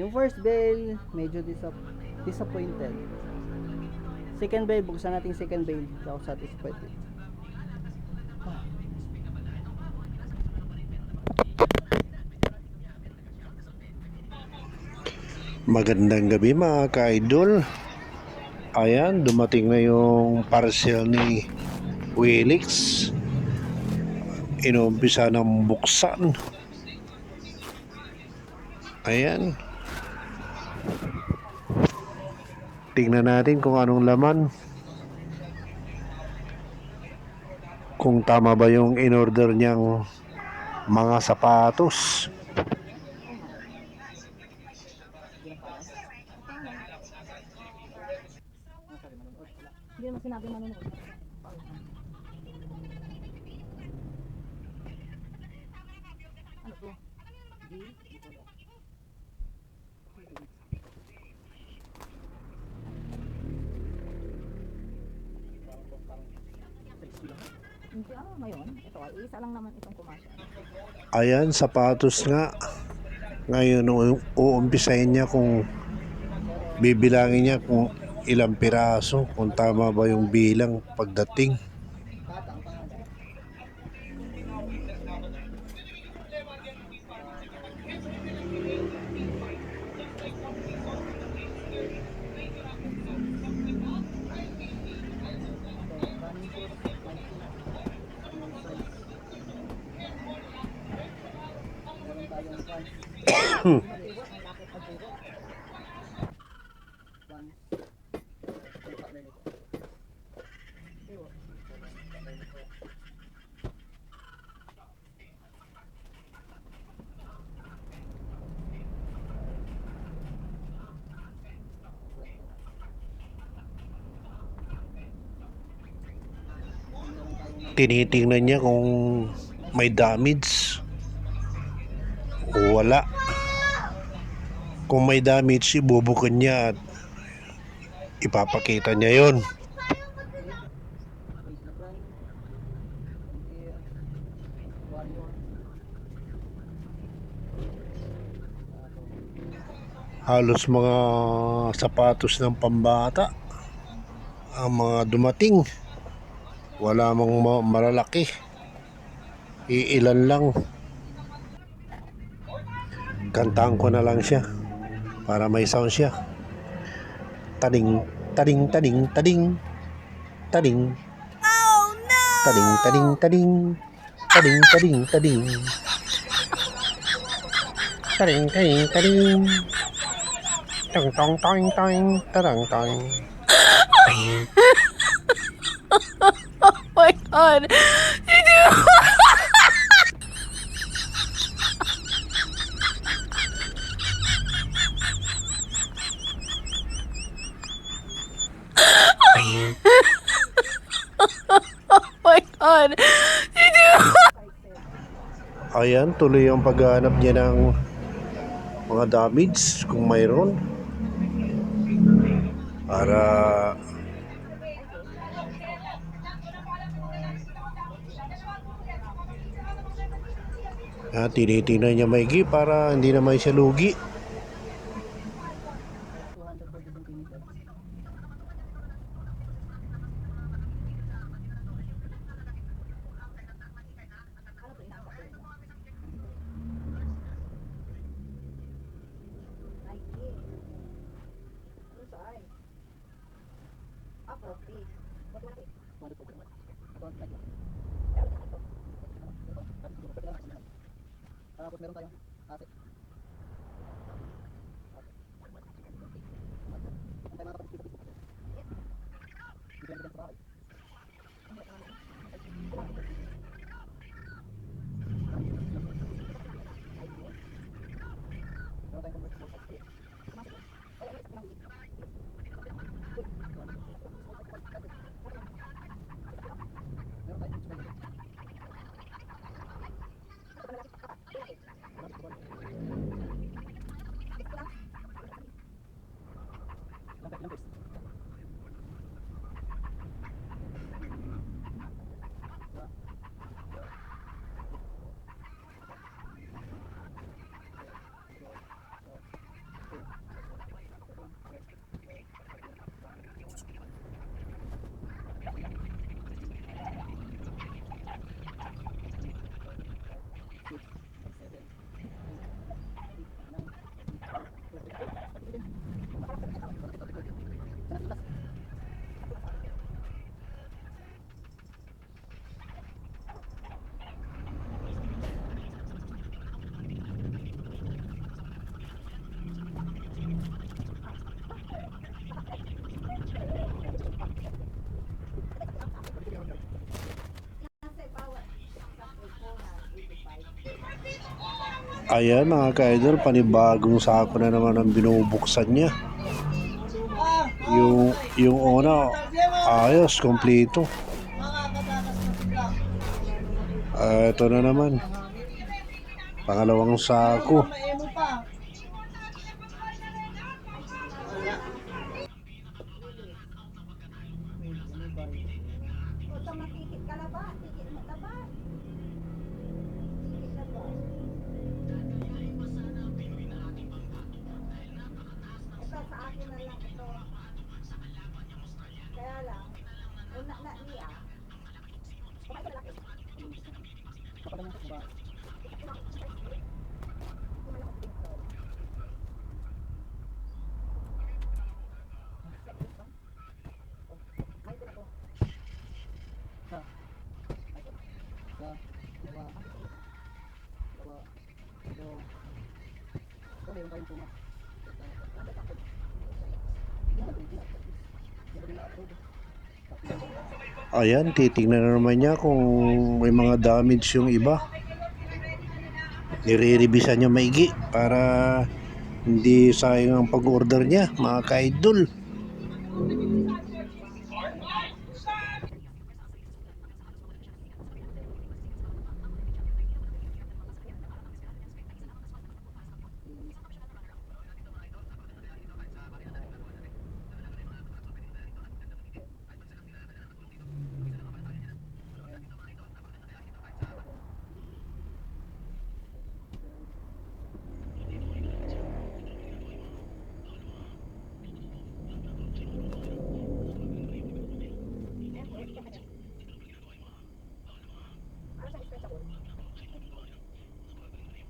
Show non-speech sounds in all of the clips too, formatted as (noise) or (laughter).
Yung first bail, medyo disap disappointed. Second bail, buksan natin second bail. Hindi ako satisfied. eh. Magandang gabi mga ka-idol. Ayan, dumating na yung parcel ni Wilix. Inumpisa ng buksan. Ayan. Tingnan natin kung anong laman. Kung tama ba yung in-order niyang mga sapatos. Hindi naman sinabi manunod. Ano to? Hindi ano ngayon? Ito ay isa lang naman itong kumasya. Ayan, sapatos nga. Ngayon, uumpisahin niya kung bibilangin niya kung ilang piraso, kung tama ba yung bilang pagdating. Tinitingnan niya kung may damage. Wala. Kung may damage, ibubukan niya at ipapakita niya yon. Halos mga sapatos ng pambata ang mga dumating. Wala mang ma- malalaki. Iilan lang. Kantaan ko na lang siya para may sound siya. Tading, tading, tading, tading. Tading. Oh no! Tading, tading, tading. Tading, tading, tading. Tading, tading, tading. Tong, tong, tong, tong. Tadang, tong. (laughs) my god! oh god! Ayan, tuloy ang paghahanap niya ng mga damage kung mayroon. Para Ah, tinitingnan niya maigi para hindi naman siya lugi. Tapos meron tayong ate. Ayan mga ka-idol, panibagong sako na naman ang binubuksan niya. Yung, yung una, ayos, kompleto. Ah, ito na naman. Pangalawang sako. Kaya lang, una na niya. Kumain ka na Sa, dalawa, dalawa, dalawa. Ito yung tayong puma. Ayan, titingnan na naman niya kung may mga damage yung iba. Nire-revisan niya maigi para hindi sayang ang pag-order niya, mga ka-idol.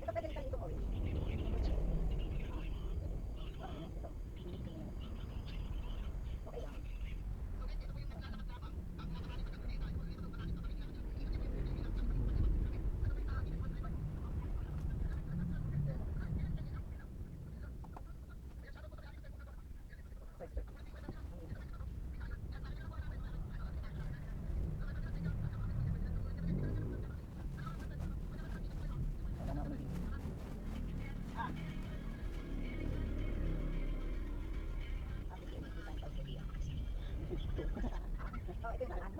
Ito pwede ka dito mo. Okay lang. Oh, ito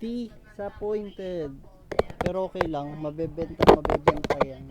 50 sa pointed. Pero okay lang, mabebenta, mabebenta yan.